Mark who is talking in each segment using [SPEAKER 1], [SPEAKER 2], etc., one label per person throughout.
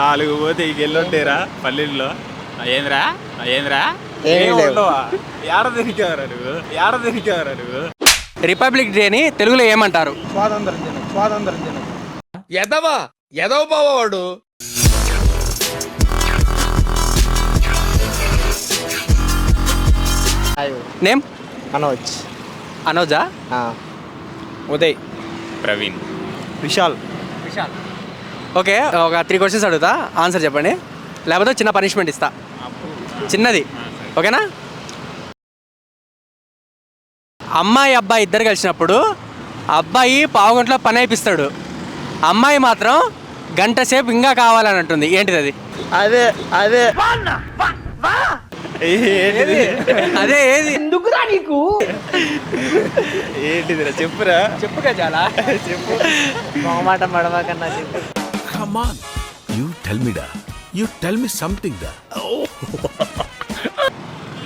[SPEAKER 1] నాలుగు పోతే ఇక ఎల్లుంటేరా పల్లెల్లో. ఏంద్రా? ఏంద్రా? ఏడ తిరిగారా నువ్వు? ఏడ తిరిగారా నువ్వు?
[SPEAKER 2] రిపబ్లిక్ డేని తెలుగులో ఏమంటారు?
[SPEAKER 3] స్వాతంత్రం దినం స్వాతంత్రం దినం.
[SPEAKER 4] ఎదవా? ఎదవ బావవాడు
[SPEAKER 2] నేమ్?
[SPEAKER 5] మనోజ్.
[SPEAKER 2] అనోజా?
[SPEAKER 5] ఆ,
[SPEAKER 3] ఉదయ్.
[SPEAKER 1] ప్రవీణ్.
[SPEAKER 3] విశాల్.
[SPEAKER 2] ఓకే ఒక త్రీ క్వశ్చన్స్ అడుగుతా. ఆన్సర్ చెప్పండి. లేకపోతే చిన్న పనిష్మెంట్ ఇస్తా. చిన్నది. ఓకేనా? అమ్మాయి అబ్బాయి ఇద్దరు కలిసినప్పుడు అబ్బాయి పావు గంటలో పని అయిపిస్తాడు. అమ్మాయి మాత్రం గంట సేపు ఇంకా కావాలని అంటుంది. ఏంటిది అది?
[SPEAKER 5] అదే అదే.
[SPEAKER 2] అదే ఏది?
[SPEAKER 1] ఏంటిదిరా? చెప్పురా.
[SPEAKER 2] చెప్పుగా చాలా.
[SPEAKER 5] మొహమాట మడమ కన్నా చెప్పు.
[SPEAKER 4] Come on. You tell me da. You tell me something da.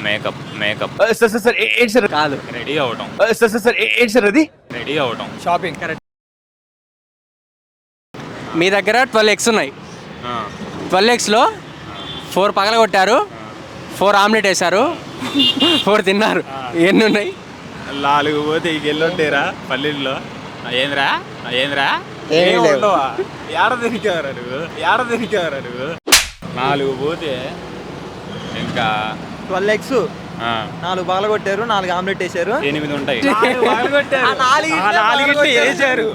[SPEAKER 1] Makeup makeup
[SPEAKER 4] sir sir sir ఏంటి సార్
[SPEAKER 2] కాదు.
[SPEAKER 1] రెడీ అవటం
[SPEAKER 4] సార్ సార్ సార్ ఏంటి సార్ అది?
[SPEAKER 1] రెడీ అవటం
[SPEAKER 3] షాపింగ్
[SPEAKER 2] మీ దగ్గర ట్వెల్వ్ ఎగ్స్ ఉన్నాయి. ట్వెల్వ్ ఎగ్స్లో ఫోర్ పగల కొట్టారు ఫోర్ ఆమ్లెట్ వేశారు. ఫోర్ తిన్నారు. ఎన్ని ఉన్నాయి?
[SPEAKER 1] నాలుగు పోతే ఇక ఎల్లుంటేరా పల్లెల్లో. ఏంద్రా ఏంద్రా
[SPEAKER 5] లేవు.
[SPEAKER 1] ఉండవా? ఏడ తిరిగారా నువ్వు? ఏడ తిరిగారా నువ్వు? నాలుగు పోతే ఇంకా
[SPEAKER 3] ట్వెల్వ్ ఎగ్స్.
[SPEAKER 1] ఆ,
[SPEAKER 3] నాలుగు బాగా కొట్టారు నాలుగు ఆమ్లెట్ వేసారు.
[SPEAKER 1] ఎనిమిది ఉంటాయి.
[SPEAKER 3] పగలగొట్టారు.
[SPEAKER 1] వేసారు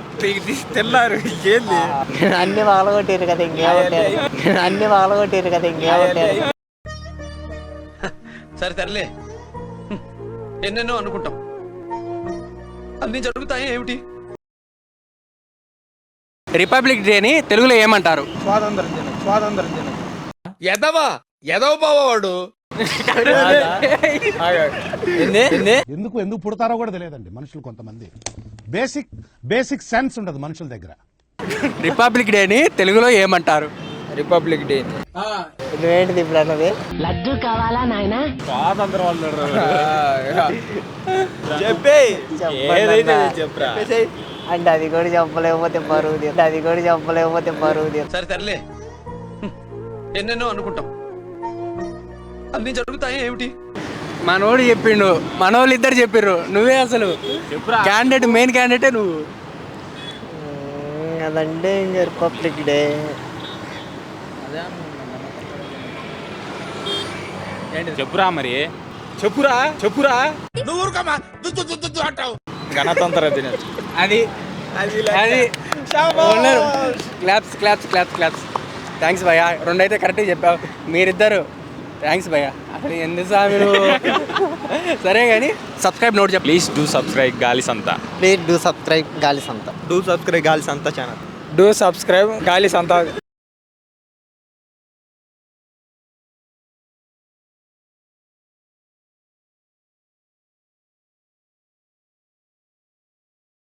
[SPEAKER 1] ఏంది?
[SPEAKER 5] అన్ని పగలగొట్టారు కదా ఇంకేమంటారు అన్ని పగలగొట్టారు కదా ఇంకేమంటారు
[SPEAKER 4] సరే తరలే ఎన్నెన్నో అనుకుంటాం. అన్ని జరుగుతాయి ఏమిటి?
[SPEAKER 2] రిపబ్లిక్ డేని తెలుగులో ఏమంటారు?
[SPEAKER 3] స్వాతంత్రం దినం స్వాతంత్రం దినం
[SPEAKER 4] ఎదవా
[SPEAKER 6] ఎందుకు ఎందుకు పుడతారో కూడా తెలియదండి మనుషులు కొంతమంది. బేసిక్ బేసిక్ సెన్స్ ఉండదు మనుషుల దగ్గర.
[SPEAKER 2] రిపబ్లిక్ డేని తెలుగులో ఏమంటారు?
[SPEAKER 3] Republic day.
[SPEAKER 5] నువ్వేంటిది ఇప్పుడు అన్నది?
[SPEAKER 1] స్వాతంత్రం వాళ్ళు
[SPEAKER 3] చెప్పే
[SPEAKER 1] ఏదైతే చెప్పురా.
[SPEAKER 5] అంటే అది కూడా చెప్పలేకపోతే బరువు తీరు. అది కూడా చెప్పలేకపోతే బరువు తీరు.
[SPEAKER 4] సరే తరలే ఎన్నెన్నో అనుకుంటాం. అన్ని జరుగుతాయి ఏమిటి?
[SPEAKER 2] మనోడు చెప్పిండు. మనోళ్ళు ఇద్దరు చెప్పిర్రు. నువ్వే అసలు. క్యాండిడేట్ మెయిన్ క్యాండిడేటే నువ్వు.
[SPEAKER 5] అదంటే ఇంకా రిపబ్లిక్ డే.
[SPEAKER 1] చెప్పురా మరి. చెప్పురా చెప్పురా.
[SPEAKER 4] నువ్వు అంటావు.
[SPEAKER 1] గణతంత్ర దినం
[SPEAKER 2] అది. అది claps claps claps claps. Thanks భయ్యా. రెండు అయితే కరెక్ట్గా చెప్పావు. మీరిద్దరు. థ్యాంక్స్ భయ్యా. అసలు ఎందుకు సామి సరే కానీ సబ్స్క్రైబ్ నోట్ చెప్పు.
[SPEAKER 1] ప్లీజ్ డూ సబ్స్క్రైబ్ గాలి సంత.
[SPEAKER 5] ప్లీజ్ డూ సబ్స్క్రైబ్ గాలి సంత.
[SPEAKER 3] డూ సబ్స్క్రైబ్ గాలి సంత ఛానల్.
[SPEAKER 2] డూ సబ్స్క్రైబ్ గాలి సంతా.